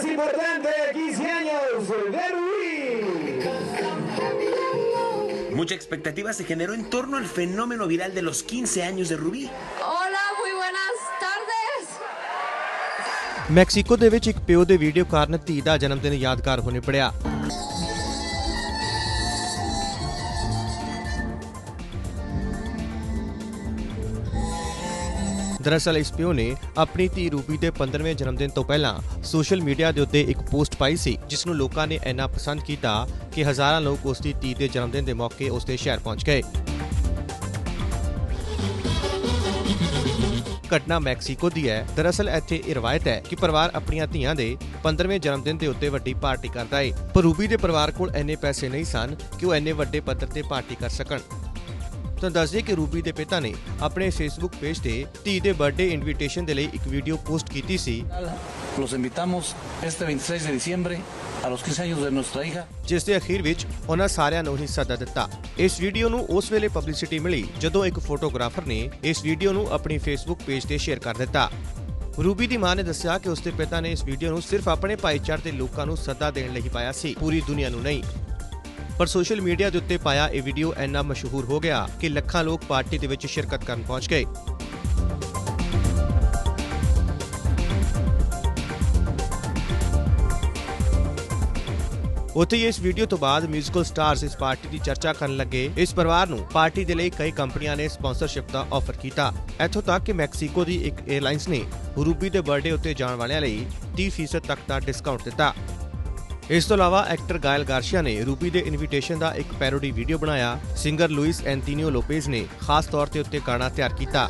más importante, 15 años de Rubí. Mucha expectativa se generó en torno al fenómeno viral de los 15 años de Rubí. Hola, muy buenas tardes. Mexico ਦੇ ਵਿੱਚ ਇੱਕ ਪਿਓ ਦੇ video ਕਾਰਨ ਧੀ ਦਾ ਜਨਮ ਦਿਨ ਯਾਦਗਾਰ ਹੋਣੇ ਪੜਿਆ ਦਰਅਸਲ ਇਸ ਪਿਓ ਨੇ ਆਪਣੀ ਧੀ ਰੂਬੀ ਦੇ 15ਵੇਂ ਜਨਮ ਦਿਨ ਤੋਂ ਪਹਿਲਾਂ ਸੋਸ਼ਲ ਮੀਡੀਆ ਦੇ ਉੱਤੇ ਇੱਕ ਪੋਸਟ ਪਾਈ ਸੀ, ਜਿਸ ਨੂੰ ਲੋਕਾਂ ਨੇ ਇੰਨਾ ਪਸੰਦ ਕੀਤਾ ਕਿ ਹਜ਼ਾਰਾਂ ਲੋਕ ਉਸ ਦੀ ਧੀ ਦੇ ਜਨਮ ਦਿਨ ਦੇ ਮੌਕੇ ਉਸ ਦੇ ਸ਼ਹਿਰ ਪਹੁੰਚ ਗਏ। ਘਟਨਾ ਮੈਕਸੀਕੋ ਦੀ ਹੈ। ਦਰਅਸਲ ਇੱਥੇ ਇਹ ਰਵਾਇਤ ਹੈ ਕਿ ਪਰਿਵਾਰ ਆਪਣੀਆਂ ਧੀਆਂ ਦੇ 15ਵੇਂ ਜਨਮ ਦਿਨ ਦੇ ਉੱਤੇ ਵੱਡੀ ਪਾਰਟੀ ਕਰਦਾ ਹੈ ਪਰ ਰੂਬੀ ਦੇ ਪਰਿਵਾਰ ਕੋਲ ਇੰਨੇ ਪੈਸੇ ਨਹੀਂ ਸਨ ਕਿ ਉਹ ਇੰਨੇ ਵੱਡੇ ਪੱਧਰ ਤੇ ਪਾਰਟੀ ਕਰ ਸਕਣ। ਤਾਂ ਦੱਸਦੇ ਕਿ ਰੂਬੀ ਦੇ ਪਿਤਾ ਨੇ ਆਪਣੇ ਫੇਸਬੁੱਕ ਪੇਜ ਤੇ ਧੀ ਦੇ ਬਰਥਡੇ ਇਨਵੀਟੇਸ਼ਨ ਦੇ ਲਈ ਇੱਕ ਵੀਡੀਓ ਪੋਸਟ ਕੀਤੀ ਸੀ। Los invitamos este 26 de diciembre a los 15 años de nuestra hija. ਜਿਸ ਦੇ ਅਖੀਰ ਵਿੱਚ ਉਹਨਾਂ ਸਾਰਿਆਂ ਨੂੰ ਹੀ ਸੱਦਾ ਦਿੱਤਾ। ਇਸ ਵੀਡੀਓ ਨੂੰ ਉਸ ਵੇਲੇ ਪਬਲਿਸਿਟੀ ਮਿਲੀ ਜਦੋਂ ਇੱਕ ਫੋਟੋਗ੍ਰਾਫਰ ਨੇ ਇਸ ਵੀਡੀਓ ਨੂੰ ਆਪਣੀ ਫੇਸਬੁੱਕ ਪੇਜ ਤੇ ਸ਼ੇਅਰ ਕਰ ਦਿੱਤਾ। ਰੂਬੀ ਦੀ ਮਾਂ ਨੇ ਦੱਸਿਆ ਕਿ ਉਸਦੇ ਪਿਤਾ ਨੇ ਇਸ ਵੀਡੀਓ ਨੂੰ ਸਿਰਫ ਆਪਣੇ ਭਾਈਚਾਰੇ ਦੇ ਲੋਕਾਂ ਨੂੰ ਸੱਦਾ ਦੇਣ ਲਈ ਪਾਇਆ ਸੀ। ਪੂਰੀ ਦੁਨੀਆ ਨੂੰ ਨਹੀਂ ਪਰ ਸੋਸ਼ਲ ਮੀਡੀਆ ਦੇ ਉੱਤੇ ਪਾਇਆ ਇਹ ਵੀਡੀਓ ਇੰਨਾ ਮਸ਼ਹੂਰ ਹੋ ਗਿਆ ਕਿ ਲੱਖਾਂ ਲੋਕ ਪਾਰਟੀ ਦੇ ਵਿੱਚ ਸ਼ਿਰਕਤ ਕਰਨ ਪਹੁੰਚ ਗਏ। ਉੱਥੇ ਇਸ ਵੀਡੀਓ ਤੋਂ ਬਾਅਦ 뮤지컬 ਸਟਾਰਸ ਇਸ ਪਾਰਟੀ ਦੀ ਚਰਚਾ ਕਰਨ ਲੱਗੇ। ਇਸ ਪਰਿਵਾਰ ਨੂੰ ਪਾਰਟੀ ਦੇ ਲਈ ਕਈ ਕੰਪਨੀਆਂ ਨੇ ਸਪਾਂਸਰਸ਼ਿਪ ਦਾ ਆਫਰ ਕੀਤਾ। ਇੱਥੋਂ ਤੱਕ ਕਿ ਮੈਕਸੀਕੋ ਦੀ ਇੱਕ 에ਅਰਲਾਈਨਸ ਨੇ ਰੂਬੀ ਦੇ ਬਰਥਡੇ ਉੱਤੇ ਜਾਣ ਵਾਲਿਆਂ ਲਈ 30% ਤੱਕ ਦਾ ਡਿਸਕਾਊਂਟ ਦਿੱਤਾ। ਇਸ ਤੋਂ ਇਲਾਵਾ ਐਕਟਰ ਗਾਇਲ ਗਾਰਸ਼ੀਆ ਨੇ ਰੂਬੀ ਦੇ ਇਨਵੀਟੇਸ਼ਨ ਦਾ ਇੱਕ ਪੈਰੋਡੀ ਵੀਡੀਓ ਬਣਾਇਆ। ਸਿੰਗਰ ਲੁਇਸ ਐਂਟੀਨੀਓ ਲੋਪੇਜ਼ ਨੇ ਖਾਸ ਤੌਰ ਤੇ ਉੱਤੇ ਗਾਣਾ ਤਿਆਰ ਕੀਤਾ।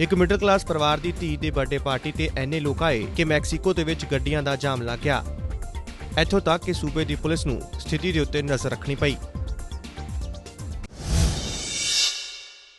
ਇੱਕ ਮਿਡਲ ਕਲਾਸ ਪਰਿਵਾਰ ਦੀ ਧੀ ਦੇ ਬਰਥਡੇ ਪਾਰਟੀ ਤੇ ਐਨੇ ਲੋਕ ਆਏ ਕਿ ਮੈਕਸੀਕੋ ਦੇ ਵਿੱਚ ਗੱਡੀਆਂ ਦਾ ਜਾਮ ਲੱਗ ਗਿਆ। ਇੱਥੋਂ ਤੱਕ ਕਿ ਸੂਬੇ ਦੀ ਪੁਲਿਸ ਨੂੰ ਸਥਿਤੀ ਦੇ ਉੱਤੇ ਨਜ਼ਰ ਰੱਖਣੀ ਪਈ।